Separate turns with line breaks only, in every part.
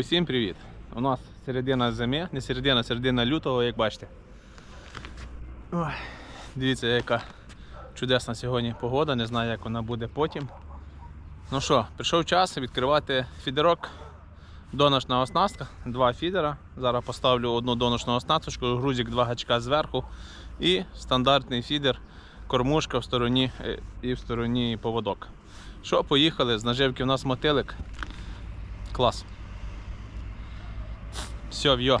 Усім привіт! У нас середина зими, не середина, середина лютого, як бачите. Ой, дивіться, яка чудесна сьогодні погода, не знаю, як вона буде потім. Ну що, прийшов час відкривати фідерок. Доношна оснастка, два фідера. Зараз поставлю одну доношну оснасточку, грузик, два гачка зверху і стандартний фідер, кормушка в стороні е, і в стороні поводок. Що, поїхали, з наживки у нас мотилик. Клас. Все, в'йо.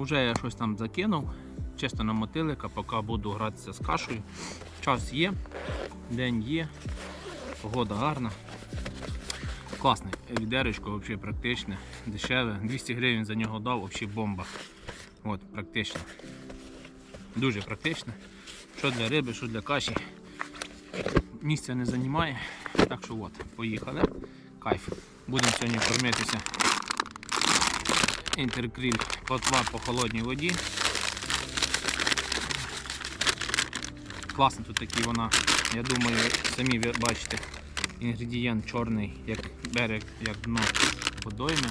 Уже я щось там закинув, чисто на мотилика, поки буду гратися з кашею. Час є, день є, погода гарна. Класне відеречко, взагалі практичне, дешеве. 200 гривень за нього дав, взагалі бомба. От, практично. Дуже практичне. Що для риби, що для каші. Місця не займає. Так що от, поїхали. Кайф. Будемо сьогодні кормитися інтеркріль плотва по холодній воді. Класно тут такі вона, я думаю, самі ви бачите, інгредієнт чорний, як берег, як дно водойми.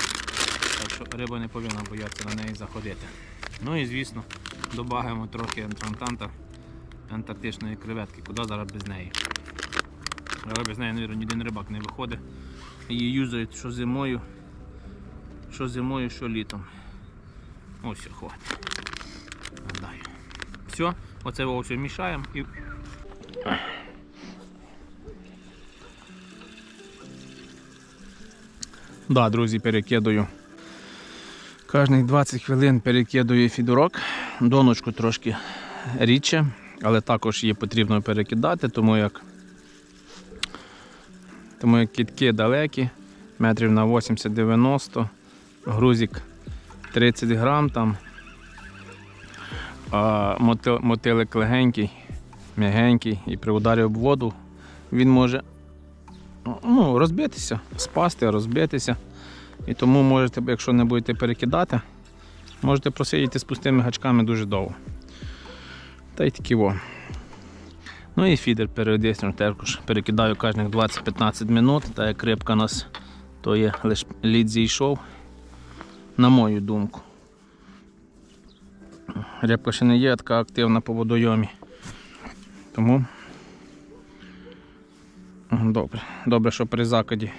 Так що риба не повинна боятися на неї заходити. Ну і звісно, додаємо трохи антрантанта антарктичної креветки, куди зараз без неї. Але без неї, мабуть, ні один рибак не виходить. Її юзають що зимою, що зимою, що літом. Ось хватить. Гадаю. Все, оце його все мішаємо і. Да, друзі, перекидаю. Кожних 20 хвилин перекидаю фідорок. Доночку трошки рідше, але також її потрібно перекидати, тому як тому як кітки далекі, метрів на 80-90, грузик 30 грам там, а мотилик легенький, м'ягенький і при ударі об воду він може ну, розбитися, спасти, розбитися. І тому можете, якщо не будете перекидати, можете просидіти з пустими гачками дуже довго. Та й такі во. Ну і фідер періодично також перекидаю кожних 20-15 минут, так як рибка у нас то є лише лід зійшов, на мою думку. Рибка ще не є така активна по водойомі. Тому добре, добре, що при закиді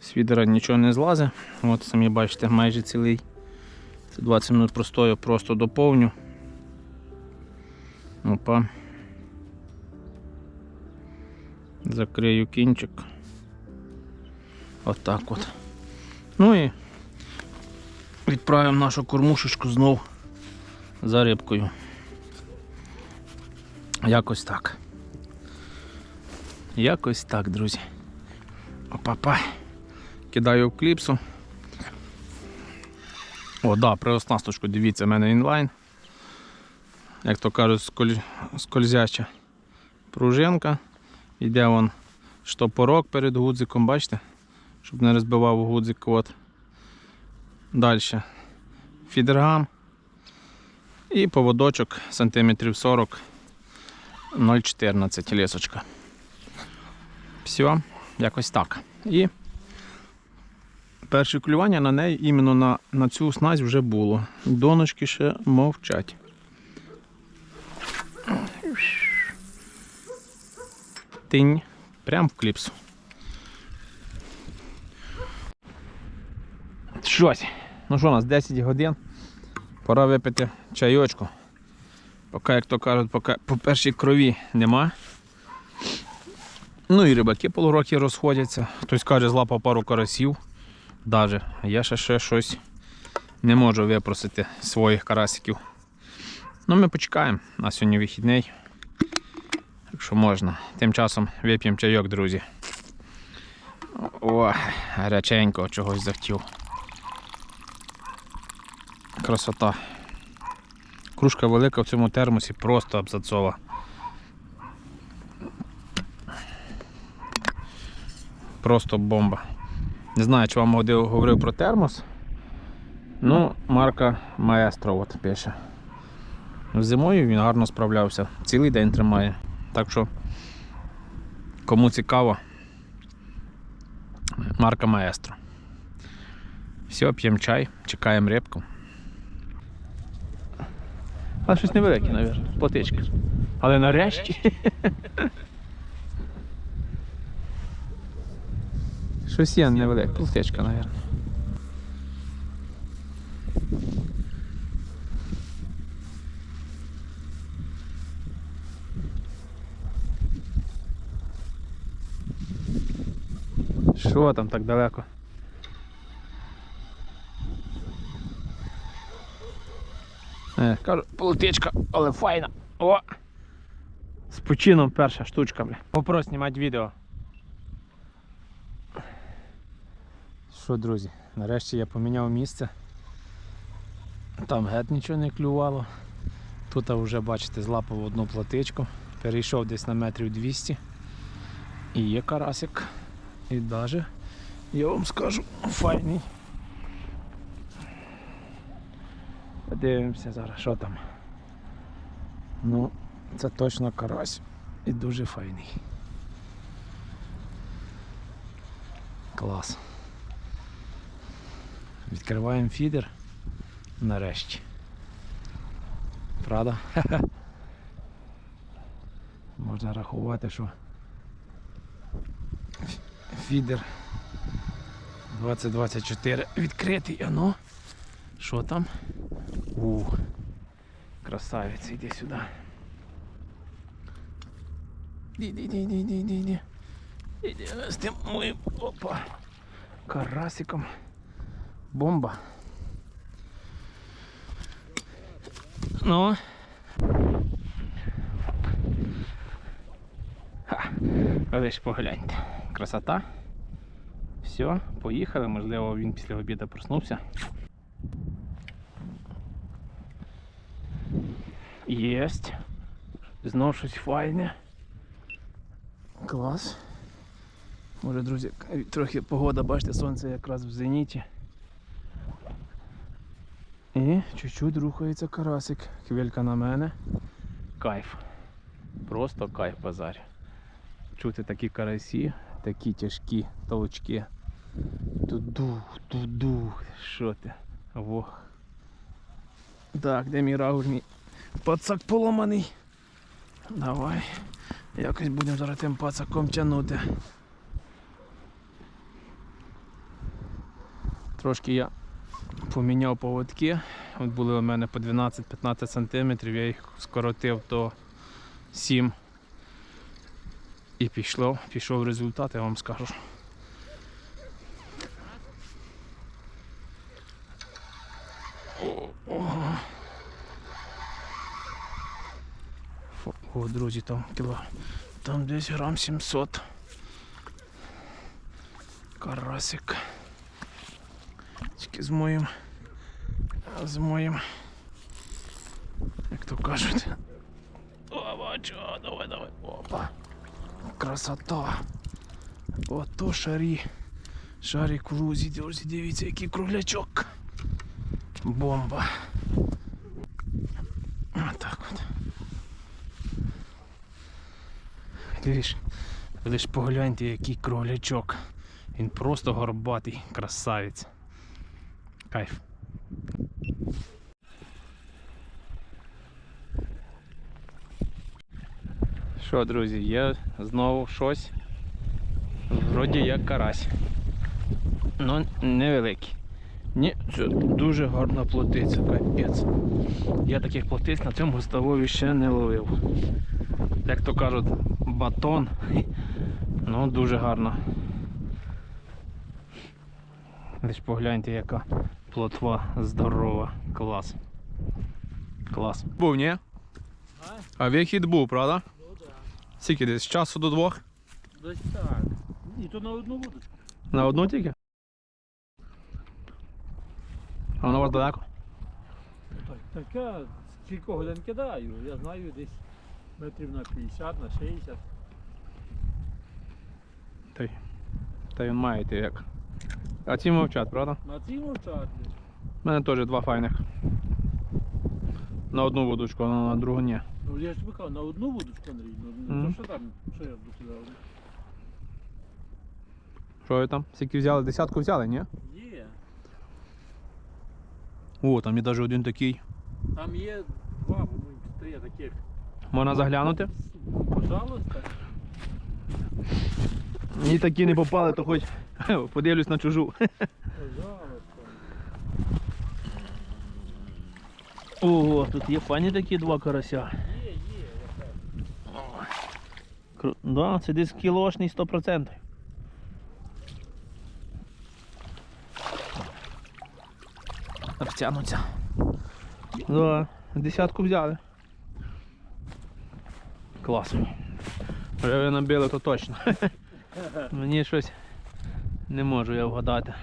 з фідера нічого не злазить. От самі бачите, майже цілий. Це 20 минут простою, просто доповню. Опа. Закрию кінчик. Отак от. Ну і відправимо нашу кормушечку знов за рибкою. Якось так. Якось так, друзі. Опа-па. Кидаю в кліпсу. О, да, при оснасточку, дивіться, в мене інлайн. Як то кажуть, сколь... скользяча пружинка. Йде вон штопорок перед гудзиком, бачите? Щоб не розбивав гудзик. От. Далі фідергам і поводочок сантиметрів 40 0,14 лісочка. Все, якось так. І перше клювання на неї іменно на, на цю снасть вже було. Доночки ще мовчать. Тинь. Прям в кліпсу. Щось. Ну що у нас 10 годин. Пора випити чайочку. Поки, як то кажуть, поки по першій крові нема. Ну і рибаки полуроки розходяться. Хтось каже, злапав пару карасів. Даже. Я ще, ще щось не можу випросити своїх карасиків. Ну ми почекаємо. На сьогодні вихідний. Якщо можна. Тим часом вип'ємо чайок, друзі. О, гаряченько чогось захотів. Красота. Кружка велика в цьому термосі, просто абзацова. Просто бомба. Не знаю, чи вам говорив про термос. Ну, марка Маестро от пише. Зимою він гарно справлявся. Цілий день тримає. Так що, кому цікаво, марка Маестро. Все, п'ємо чай, чекаємо рибку. Але щось невелике, мабуть, платичка. Але нарешті. Щось є невелике, платичка, мабуть. Що там так далеко? Кажу, полотичка, але файна. О! З почином перша штучка, бля. Вопрос знімати відео. Що, друзі, нарешті я поміняв місце. Там геть нічого не клювало. Тут вже, бачите, злапав одну платичку, перейшов десь на метрів 200. І є карасик. І навіть, я вам скажу, файний. Подивимося зараз, що там. Ну, це точно карась і дуже файний. Клас. Відкриваємо фідер нарешті. Правда? Можна рахувати, що фідер 2024 відкритий, а ну, що там? У, красавець, іди сюди. Іди, іди, іди, іди, іди, іди. Іди з тим моїм, опа, карасиком. Бомба. Ну. Ха. Ви ж погляньте. Красота. Все, поїхали. Можливо, він після обіду проснувся. Єсть. Знов щось файне. Клас. Може, друзі, трохи погода, бачите, сонце якраз в зеніті. І чуть-чуть рухається карасик. Хвилька на мене. Кайф. Просто кайф базар. Чути такі карасі, такі тяжкі толчки. Туду, туду. Що ти? Ох. Так, де мій рагуль пацак поломаний. Давай. Якось будемо зараз тим пацаком тягнути. Трошки я поміняв поводки. От були у мене по 12-15 см, я їх скоротив до 7 і пішло, пішов результат, я вам скажу. Фу, О, друзі, там кіло. Там десь грам 700. Карасик. Тільки з моїм. З моїм. Як то кажуть. О, бачу, давай, давай. Опа. Красота. Ото шарі. Шарі крузі, друзі, дивіться, який круглячок. Бомба. Лиш, лиш погляньте, який круглячок. Він просто горбатий, красавець. Кайф. Що, друзі, є знову щось. Вроді як карась. Ну, невеликий. Ні, це дуже гарна плотиця, капець. Я таких плотиць на цьому ставові ще не ловив. Як то кажуть, батон. Ну, дуже гарно. Лиш погляньте, яка плотва здорова. Клас. Клас. Був, ні? А вихід був, правда?
Ну так.
Скільки десь часу до двох?
Десь так. Ні, то на одну вудочку.
На одну тільки? А вона у вас далеко?
Так, так я з кількох годин кидаю. Я знаю десь метрів на 50, на 60.
Та й. Та й він має йти як. А ці мовчать, правда?
На цій мовчать.
У мене теж два файних. На одну вудочку, а на другу ні.
Ну я ж тобі кажу, на одну вудочку, Андрій. Ну,
Мгм.
то що там, що я буду сюди?
Що ви там? Скільки взяли? Десятку взяли, ні?
Є.
О, там є навіть один такий.
Там є два, по-моєму, три таких.
Можна заглянути?
Пожалуйста.
Мені такі не попали, то хоч подивлюсь на чужу. Ого, тут є файні такі два карася.
Є, є.
Кру... Да, це десь кілошний 100%. Обтянуться. Да, десятку взяли. Клас. Вже ви набили, то точно. Мені щось не можу я вгадати.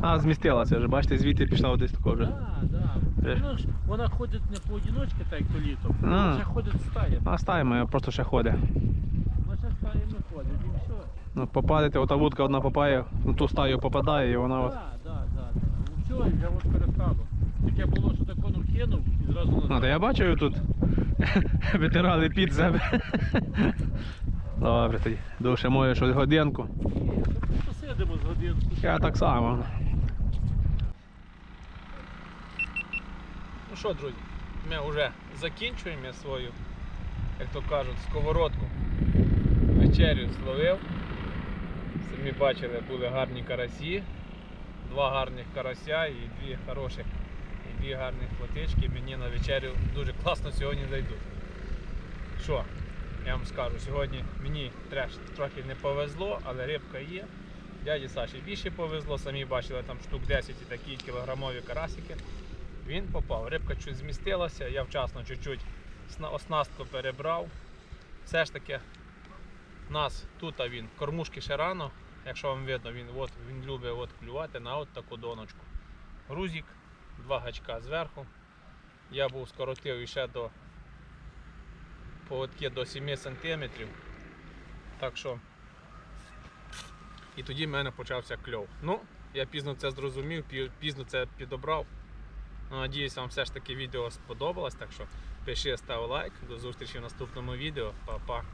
А, змістилася вже, бачите, звідти пішла десь тако вже.
Да, да. Вона, ходить не поодіночки, так як то літом. Вона ще ходить стаями.
А стає моя просто ще ходить.
Вона ще стаями ходить і все.
Ну, попадете, ота вудка одна попає, ну ту стаю попадає і вона от.
Так, так, так. Все, я от перестало. Таке було, що кинув і зразу назад.
та я бачу тут витирали під себе. Добре, тоді. Довше моє щось годинку.
Ні, Посидимо з годинку.
Я так само. Ну що, друзі, ми вже закінчуємо свою, як то кажуть, сковородку. Вечерю зловив. Самі бачили, були гарні карасі. Два гарних карася і дві хороших, дві гарних плотички. Мені на вечерю дуже класно сьогодні зайдуть. Що, я вам скажу, сьогодні мені треш трохи не повезло, але рибка є. Дяді Саші більше повезло, самі бачили там штук 10 і такі кілограмові карасики. Він попав. Рибка чуть змістилася, я вчасно чуть-чуть оснастку перебрав. Все ж таки, у нас тут він кормушки ще рано. Якщо вам видно, він, от, він любить от клювати на от таку доночку. Грузик, два гачка зверху. Я був скоротив іще до поводки до 7 см. Так що і тоді в мене почався кльов. Ну, я пізно це зрозумів, пізно це підобрав. Ну, Надіюсь, вам все ж таки відео сподобалось. Так що пиши, став лайк. До зустрічі в наступному відео. Па-па.